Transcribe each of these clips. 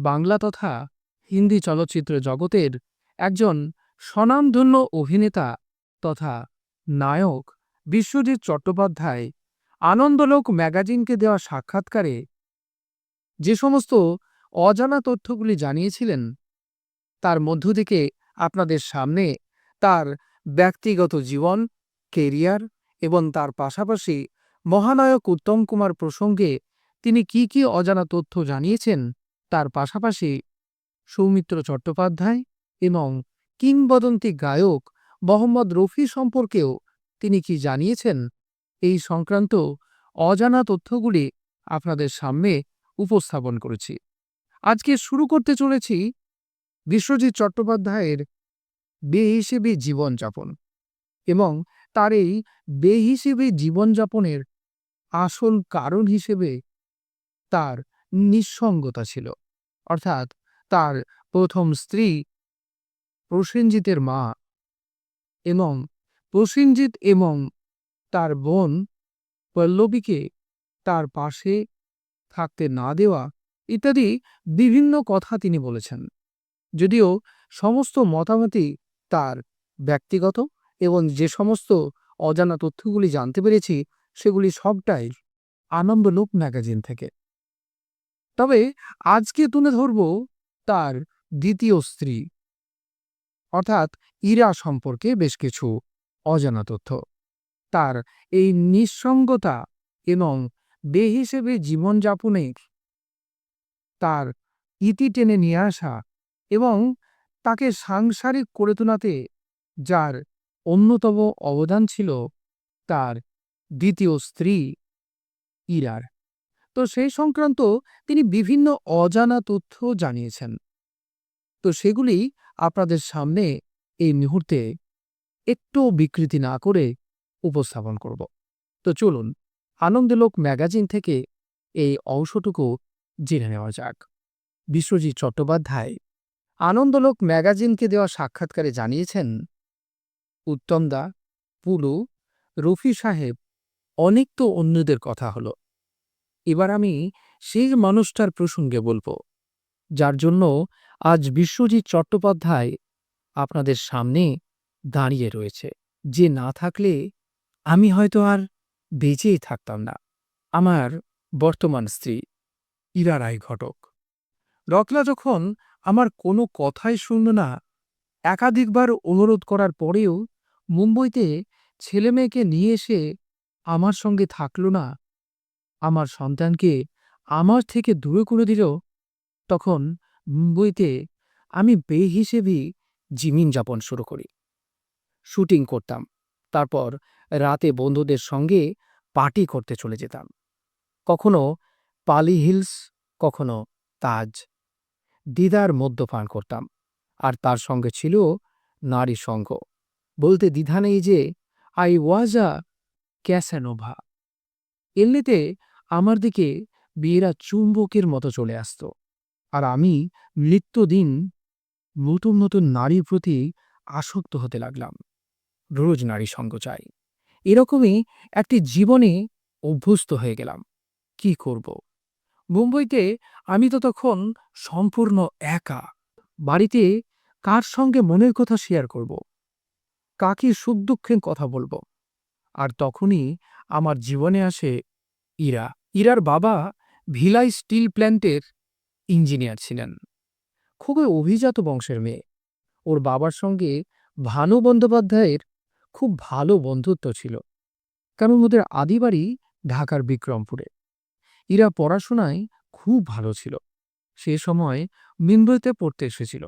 বাংলা তথা হিন্দি চলচ্চিত্র জগতের একজন স্বনামধন্য অভিনেতা তথা নায়ক বিশ্বজিৎ চট্টোপাধ্যায় আনন্দলোক ম্যাগাজিনকে দেওয়া সাক্ষাৎকারে যে সমস্ত অজানা তথ্যগুলি জানিয়েছিলেন, তার মধ্য থেকে আপনাদের সামনে তার ব্যক্তিগত জীবন, কেরিয়ার এবং তার পাশাপাশি মহানায়ক উত্তম কুমার প্রসঙ্গে তিনি কি কি অজানা তথ্য জানিয়েছেন তার পাশাপাশি সৌমিত্র চট্টোপাধ্যায় এবং কিংবদন্তি গায়ক মোহাম্মদ রফি সম্পর্কেও তিনি কি জানিয়েছেন? এই সংক্রান্ত অজানা তথ্যগুলি আপনাদের সামনে উপস্থাপন করেছি। আজকে শুরু করতে চলেছি বিশ্বজিৎ চট্টোপাধ্যায়ের বেহিসেবি জীবনযাপন এবং তার এই বেহিসেবি জীবনযাপনের আসল কারণ হিসেবে তার নিঃসঙ্গতা ছিল। অর্থাৎ তার প্রথম স্ত্রী প্রসেনজিতের মা এবং প্রসেনজিৎ এবং তার বোন পল্লবীকে তার পাশে থাকতে না দেওয়া ইত্যাদি বিভিন্ন কথা তিনি বলেছেন। যদিও সমস্ত মতামতই তার ব্যক্তিগত এবং যে সমস্ত অজানা তথ্যগুলি জানতে পেরেছি, সেগুলি সবটাই আনন্দলোক ম্যাগাজিন থেকে। তবে আজকে তুলে ধরব তার দ্বিতীয় স্ত্রী। অর্থাৎ ইরা সম্পর্কে বেশ কিছু অজানা তথ্য। তার এই নিঃসঙ্গতা এবং বেহিসেবে জীবনযাপনের তার ইতি টেনে নিয়ে আসা এবং তাকে সাংসারিক করে তোলাতে যার অন্যতম অবদান ছিল তার দ্বিতীয় স্ত্রী ইরার। তো সেই সংক্রান্ত তিনি বিভিন্ন অজানা তথ্য জানিয়েছেন। তো সেগুলি আপনাদের সামনে এই মুহূর্তে একটু বিকৃতি না করে উপস্থাপন করব। তো চলুন, আনন্দলোক ম্যাগাজিন থেকে এই অংশটুকু জেনে নেওয়া যাক। বিশ্বজিৎ চট্টোপাধ্যায় আনন্দলোক ম্যাগাজিনকে দেওয়া সাক্ষাৎকারে জানিয়েছেন উত্তমদা পুলু, রফি সাহেব, অনেক তো অন্যদের কথা হলো। এবার আমি সেই মানুষটার প্রসঙ্গে বলব, যার জন্য আজ বিশ্বজিৎ চট্টোপাধ্যায় আপনাদের সামনে দাঁড়িয়ে রয়েছে। যে না থাকলে আমি হয়তো আর বেঁচেই থাকতাম না। আমার বর্তমান স্ত্রী, ইরা রায় ঘটক। রকলা যখন আমার কোনো কথাই শুনল না, একাধিকবার অনুরোধ করার পরেও মুম্বইতে ছেলেমেয়েকে নিয়ে এসে আমার সঙ্গে থাকল না আমার সন্তানকে আমার থেকে দূরে করে দিল, তখন মুম্বইতে আমি বে বেহিসেবি জিমিন যাপন শুরু করি। শুটিং করতাম, তারপর রাতে বন্ধুদের সঙ্গে পার্টি করতে চলে যেতাম। কখনো পালি হিলস, কখনো তাজ। দিদার মদ্যপান করতাম, আর তার সঙ্গে ছিল নারী সঙ্গ। বলতে দ্বিধা নেই যে, আই ওয়াজ আ ক্যাসানোভা। এমনিতে আমার দিকে বিয়েরা চুম্বকের মতো চলে আসত। আর আমি নিত্যদিন নতুন নতুন নারীর প্রতি আসক্ত হতে লাগলাম। রোজ নারী সঙ্গ চাই। এরকমই একটি জীবনে অভ্যস্ত হয়ে গেলাম। কি করব? মুম্বইতে আমি তো তখন সম্পূর্ণ একা। বাড়িতে কার সঙ্গে মনের কথা শেয়ার করব? কাকে সুখ দুঃখের কথা বলব? আর তখনই আমার জীবনে আসে ইরা। ইরার বাবা ভিলাই স্টিল প্ল্যান্টের ইঞ্জিনিয়ার ছিলেন। খুবই অভিজাত বংশের মেয়ে। ওর বাবার সঙ্গে ভানু বন্দ্যোপাধ্যায়ের খুব ভালো বন্ধুত্ব ছিল। কারণ ওদের আদিবাড়ি ঢাকার বিক্রমপুরে। ইরা পড়াশোনায় খুব ভালো ছিল। সে সময় মুম্বইতে পড়তে এসেছিল।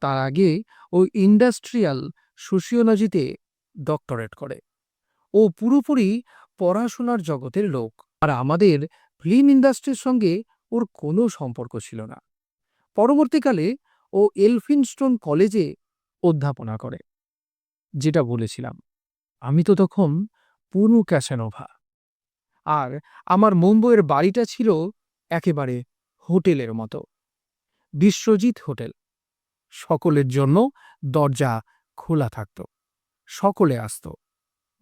তার আগে ও ইন্ডাস্ট্রিয়াল সোশিওলজিতে ডক্টরেট করে। ও পুরোপুরি পড়াশোনার জগতের লোক। আর আমাদের ফিল্ম ইন্ডাস্ট্রির সঙ্গে ওর কোনো সম্পর্ক ছিল না। পরবর্তীকালে ও এলফিনস্টোন কলেজে অধ্যাপনা করে। যেটা বলেছিলাম, আমি তো তখন পুরো ক্যাসানোভা। আর আমার মুম্বইয়ের বাড়িটা ছিল একেবারে হোটেলের মতো। বিশ্বজিৎ হোটেল। সকলের জন্য দরজা খোলা থাকত। সকলে আসত।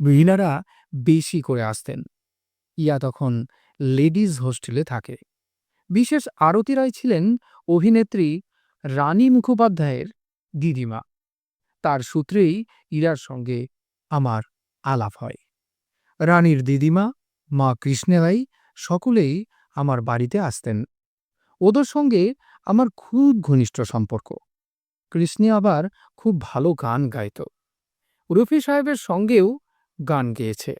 মহিলারা বেশি করে আসতেন। ইয়া তখন লেডিজ হোস্টেলে থাকে। বিশেষ আরতি রায় ছিলেন অভিনেত্রী রানী মুখোপাধ্যায়ের দিদিমা। তার সূত্রেই ইরার সঙ্গে আমার আলাপ হয়। রানীর দিদিমা, মা কৃষ্ণেরাই সকলেই আমার বাড়িতে আসতেন। ওদের সঙ্গে আমার খুব ঘনিষ্ঠ সম্পর্ক। কৃষ্ণে আবার খুব ভালো গান গাইত। রফি সাহেবের সঙ্গেও গান গেয়েছে।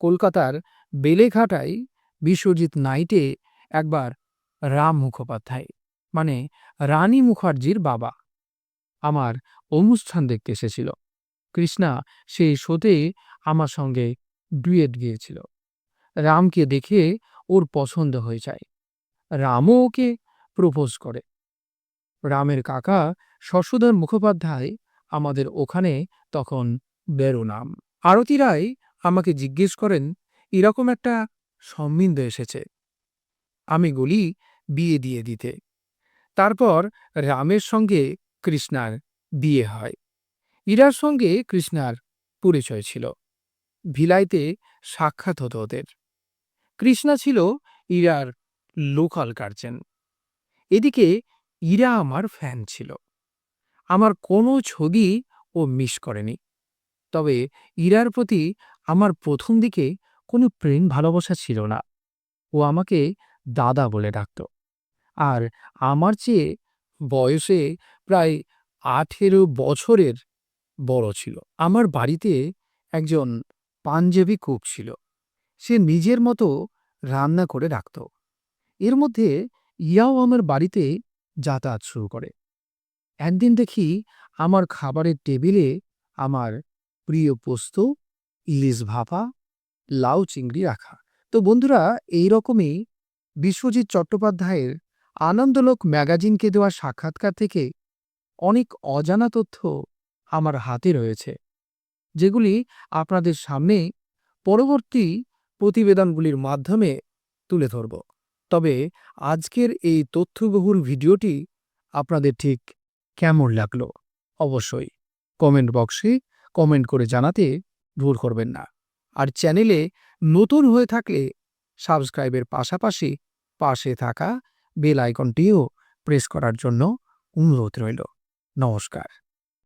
কলকাতার বেলেঘাটায় বিশ্বজিৎ নাইটে একবার রাম মুখোপাধ্যায় মানে রানী মুখার্জির বাবা, আমার অনুষ্ঠান দেখতে এসেছিল। কৃষ্ণা সেই শোতে আমার সঙ্গে ডুয়েট গিয়েছিল। রামকে দেখে ওর পছন্দ হয়ে যায়। রামও ওকে প্রপোজ করে। রামের কাকা শশধর মুখোপাধ্যায় আমাদের ওখানে তখন বেরো নাম আরতি রায় আমাকে জিজ্ঞেস করেন এরকম একটা সম্বন্ধ এসেছে। আমি বলি, বিয়ে দিয়ে দিতে। তারপর রামের সঙ্গে কৃষ্ণার বিয়ে হয়। ইরার সঙ্গে কৃষ্ণার পরিচয় ছিল। ভিলাইতে সাক্ষাৎ হতো ওদের। কৃষ্ণা ছিল ইরার লোকাল গার্জেন। এদিকে ইরা আমার ফ্যান ছিল। আমার কোনো ছবি ও মিস করেনি। তবে ইরার প্রতি আমার প্রথম দিকে কোনো প্রেম ভালোবাসা ছিল না। ও আমাকে দাদা বলে ডাকত। আর আমার চেয়ে বয়সে প্রায় আঠেরো বছরের বড় ছিল। আমার বাড়িতে একজন পাঞ্জাবি কুক ছিল। সে নিজের মতো রান্না করে রাখত। এর মধ্যে ইয়াও আমার বাড়িতে যাতায়াত শুরু করে। একদিন দেখি আমার খাবারের টেবিলে আমার প্রিয় পোস্ত, ইলিশ ভাপা লাউ চিংড়ি রাখা। তো বন্ধুরা এই রকমই বিশ্বজিৎ চট্টোপাধ্যায়ের আনন্দলোক ম্যাগাজিনকে দেওয়া সাক্ষাৎকার থেকে অনেক অজানা তথ্য আমার হাতে রয়েছে, যেগুলি আপনাদের সামনে পরবর্তী প্রতিবেদনগুলির মাধ্যমে তুলে ধরব। তবে আজকের এই তথ্যবহুল ভিডিওটি আপনাদের ঠিক কেমন লাগল? অবশ্যই কমেন্ট বক্সে কমেন্ট করে জানাতে ভুল করবেন না। আর চ্যানেলে নতুন হয়ে থাকলে সাবস্ক্রাইবের পাশাপাশি পাশে থাকা বেল আইকনটিও প্রেস করার জন্য অনুরোধ রইল। নমস্কার।